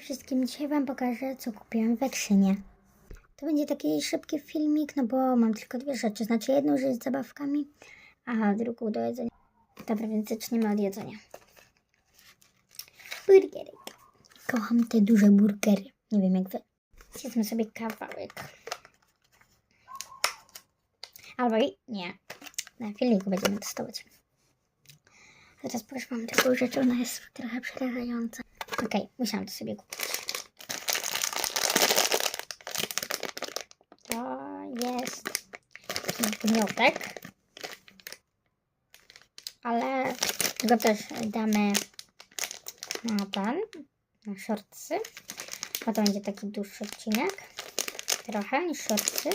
wszystkim dzisiaj Wam pokażę, co kupiłam w Ekszynie. To będzie taki szybki filmik, no bo mam tylko dwie rzeczy. Znaczy jedną rzecz z zabawkami, a drugą do jedzenia. Dobra, więc zaczniemy od jedzenia. Burgery. Kocham te duże burgery. Nie wiem jak Wy. Zjedzmy sobie kawałek. Albo i nie. Na filmiku będziemy testować. Teraz proszę Wam taką rzecz, ona jest trochę przerażająca. Okej, musiałam to sobie kupić. To jest gniotek. Ale go też damy na ten, na shortsy. Bo to będzie taki dłuższy odcinek. Trochę niż shortsy.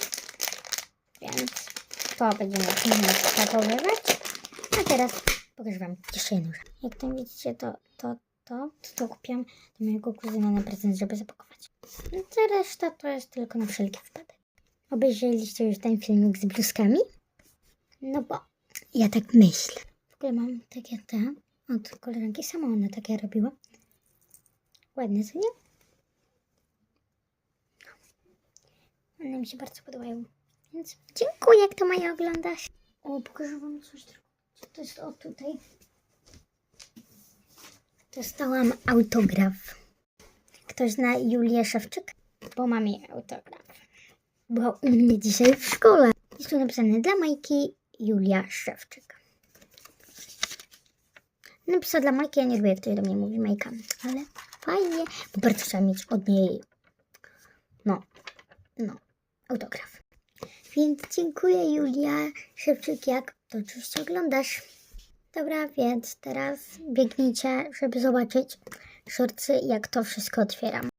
Więc to będziemy zachowywać. A teraz pokażę Wam jeszcze jedną rzecz. Jak tam widzicie, to, to, to, to, kupiłam do mojego kuzyna na prezent, żeby zapakować. No, ta reszta to jest tylko na wszelki wypadek. Obejrzeliście już ten filmik z bluzkami? No bo ja tak myślę. W ogóle mam takie te od koleżanki, sama ona takie robiła. Ładne, co nie? One mi się bardzo podobają. Więc dziękuję, kto Maja oglądasz. O, pokażę wam coś tylko. Co to jest o tutaj? Dostałam autograf. Ktoś zna Julię Szewczyk? Bo mam jej autograf. Była u mnie dzisiaj w szkole. Jest tu napisane dla Majki Julia Szewczyk. Napisała dla Majki, ja nie lubię jak ktoś do mnie mówi Majka, ale fajnie, bo bardzo chciałam mieć od niej no, no, autograf. Więc dziękuję Julia Szewczyk, jak to oczywiście oglądasz. Dobra, więc teraz biegnijcie, żeby zobaczyć szorcy, jak to wszystko otwieram.